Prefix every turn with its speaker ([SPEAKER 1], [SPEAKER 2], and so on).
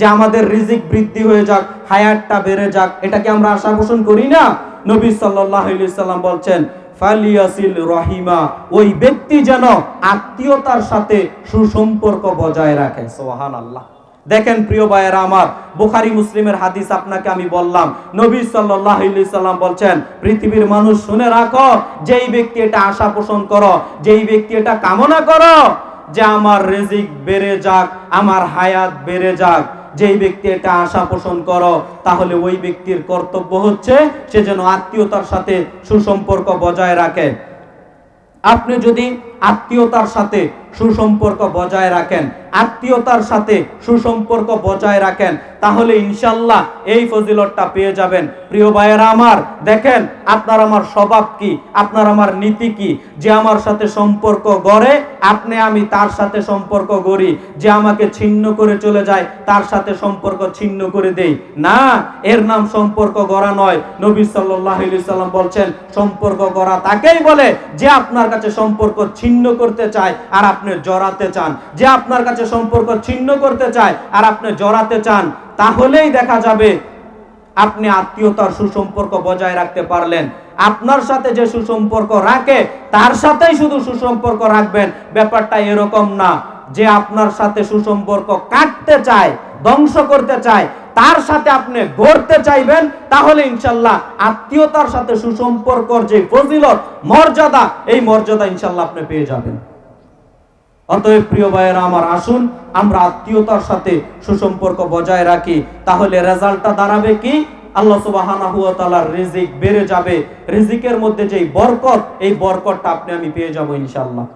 [SPEAKER 1] যে আমাদের রিজিক বৃদ্ধি হয়ে যাক, হায়াতটা বেড়ে যাক, এটাকে আমরা আশা পোষণ করি না? নবী সাল্লাম বলছেন, ফালিয়াসিল রহিমা ওই ব্যক্তি যেন আত্মীয়তার সাথে সুসম্পর্ক বজায় রাখে। সোহান আল্লাহ দেখেন প্রিয় ভাইয়েরা আমার, বুখারি মুসলিমের হাদিস আপনাকে আমি বললাম। নবী সাল্লাল্লাহু সাল্লাম বলছেন, পৃথিবীর মানুষ শুনে রাখো, যেই ব্যক্তি এটা আশা পোষণ করো, যেই ব্যক্তি এটা কামনা করো, যে আমার রেজিক বেড়ে যাক, আমার হায়াত বেড়ে যাক যেই ব্যক্তি এটা আশা পোষণ করো, তাহলে ওই ব্যক্তির কর্তব্য হচ্ছে সে যেন আত্মীয়তার সাথে সুসম্পর্ক বজায় রাখে। আপনি যদি আত্মীয়তার সাথে সুসম্পর্ক বজায় রাখেন। আত্মীয়তার সাথে সুসম্পর্ক বজায় রাখেন। তাহলে ইনশাল্লাহ এই ফজিলতটা পেয়ে যাবেন। প্রিয় ভাইয়েরা আমার, দেখেন, আপনার আমার স্বভাব কি? আপনার আমার নীতি কি? যে আমার সাথে সম্পর্ক গড়ে, আপনি, আমি তার সাথে সম্পর্ক গড়ি। যে আমাকে ছিন্ন করে চলে যায়, তার সাথে সম্পর্ক ছিন্ন করে দেই। না, এর নাম সম্পর্ক গড়া নয়। নবী আলাইহি সাল্লাম বলছেন, সম্পর্ক গড়া তাকেই বলে যে আপনার কাছে সম্পর্ক ছিন্ন করতে চায় আর আপনি জড়াতে চান। যে আপনার কাছে সম্পর্ক ছিন্ন করতে চায় আর আপনি জড়াতে চান, তাহলেই দেখা যাবে আপনি আত্মীয়তার সুসম্পর্ক বজায় রাখতে পারলেন। আপনার সাথে যে সুসম্পর্ক রাখে, তার সাথেই শুধু সুসম্পর্ক রাখবেন। ব্যাপারটা এরকম না যে আপনার সাথে সুসম্পর্ক কাটতে চায়, ধ্বংস করতে চায় তার সাথে আপনি গড়তে চাইবেন, তাহলে ইনশাল্লাহ আত্মীয়তার সাথে সুসম্পর্কর যে ফজিলত, মর্যাদা, এই মর্যাদা ইনশাল্লাহ আপনি পেয়ে যাবেন। অতএব প্রিয় ভাইয়েরা আমার, আসুন, আমরা আত্মীয়তার সাথে সুসম্পর্ক বজায় রাখি, তাহলে রেজাল্টটা দাঁড়াবে কি? আল্লাহ সুবহানাহু তাআলার রিজিক বেড়ে যাবে। রিজিকের মধ্যে যেই বরকত, এই বরকতটা আপনি, আমি পেয়ে যাব ইনশাআল্লাহ